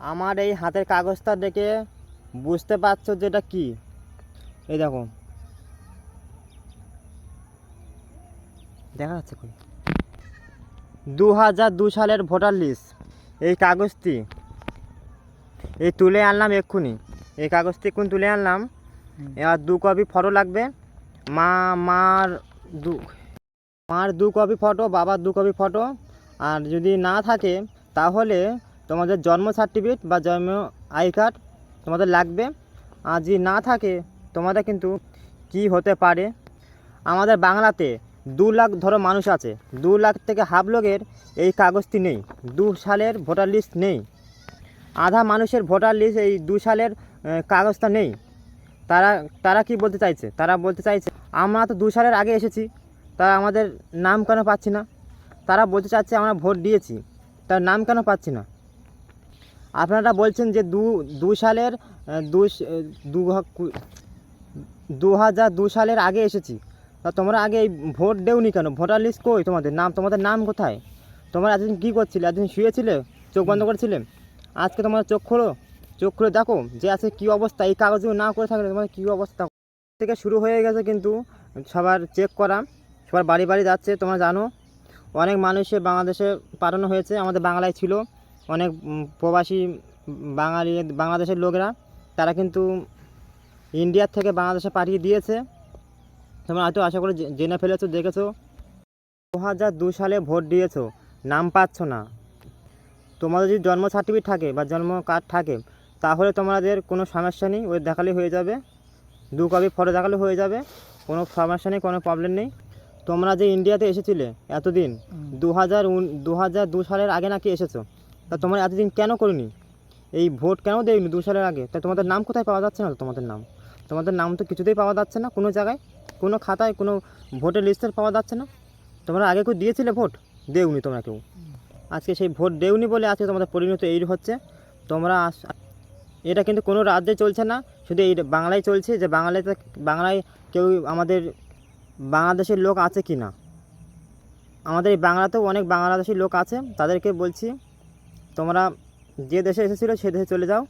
আমার এই হাতের কাগজটা দেখে বুঝতে পারছ যে এটা কি? এই দেখো। দেখা যাচ্ছে দু হাজার দু সালের ভোটার লিস্ট। এই কাগজটি। এই তুলে আনলাম এক্ষুনি। এই কাগজটি এক্ষুনি তুলে আনলাম? এবার দু কপি ফটো লাগবে। মা মার দু মার দু কপি ফটো বাবার দু কপি ফটো। আর যদি না থাকে তাহলে তোমাদের জন্ম সার্টিফিকেট বা জন্ম আই কার্ড তোমাদের লাগবে। আর যদি না থাকে, তোমাদের কিন্তু কি হতে পারে? আমাদের বাংলাতে দু লাখ ধরো মানুষ আছে। দু লাখ থেকে হাফ লোকের এই কাগজটি নেই। দু সালের ভোটার লিস্ট নেই। আধা মানুষের ভোটার লিস্ট এই দু সালের কাগজটা নেই। তারা তারা কি বলতে চাইছে? তারা বলতে চাইছে, আমরা তো দু সালের আগে এসেছি। তারা আমাদের নাম কেন পাচ্ছি না? তারা বলতে চাচ্ছে আমরা ভোট দিয়েছি। তার নাম কেন পাচ্ছি না? আপনারা বলছেন যে দু দু সালের দু দু হাজার দু সালের আগে এসেছি। তা তোমরা আগে এই ভোট দেওনি কেন? ভোটার লিস্ট কই তোমাদের? নাম তোমাদের নাম কোথায়? তোমরা এতদিন কী করছিলে? এতদিন শুয়েছিলে? চোখ বন্ধ করেছিলে? আজকে তোমার চোখ খোলো। চোখ খুলে দেখো যে আছে কী অবস্থা। এই কাগজগুলো না করে থাকলে তোমার কী অবস্থা? থেকে শুরু হয়ে গেছে কিন্তু সবার চেক করা। সবার বাড়ি বাড়ি যাচ্ছে, তোমরা জানো। অনেক মানুষে বাংলাদেশে পাঠানো হয়েছে, আমাদের বাংলায় ছিল। অনেক প্রবাসী বাঙালি বাংলাদেশের লোকেরা তারা কিন্তু ইন্ডিয়ার থেকে বাংলাদেশে পাঠিয়ে দিয়েছে। তোমরা হয়তো আশা করে জেনে ফেলেছো দেখেছ। দু হাজার দু সালে ভোট দিয়েছ নাম পাচ্ছ না। তোমাদের যদি জন্ম সার্টিফিকেট থাকে বা জন্ম কার্ড থাকে তাহলে তোমাদের কোনো সমস্যা নেই ওই দেখালে হয়ে যাবে। দু কপি ফটো দেখালে হয়ে যাবে কোনো সমস্যা নেই কোনো প্রবলেম নেই। তোমরা যে ইন্ডিয়াতে এসেছিলে এতদিন দু হাজার দু হাজার দু সালের আগে নাকি এসেছ? তা তোমরা এতদিন কেন করিনি? এই ভোট কেন দেয়নি দু সালের আগে? তা তোমাদের নাম কোথায় পাওয়া যাচ্ছে না তোমাদের নাম? তোমাদের নাম তো কিছুতেই পাওয়া যাচ্ছে না, কোনো জায়গায়, কোনো খাতায়, কোনো ভোটের লিস্টের পাওয়া যাচ্ছে না। তোমরা আগে কেউ দিয়েছিলে ভোট? দেওনি তোমরা কেউ। আজকে সেই ভোট দেওনি বলে আজকে তোমাদের পরিণত এই হচ্ছে। তোমরা এটা কিন্তু কোনো রাজ্যে চলছে না, শুধু এই বাংলায় চলছে যে বাংলায় বাংলায় কেউ আমাদের বাংলাদেশের লোক আছে কি না আমাদের এই বাংলাতেও অনেক বাংলাদেশি লোক আছে, তাদেরকে বলছি তোমরা যে দেশে এসেছিল সে দেশে চলে যাও।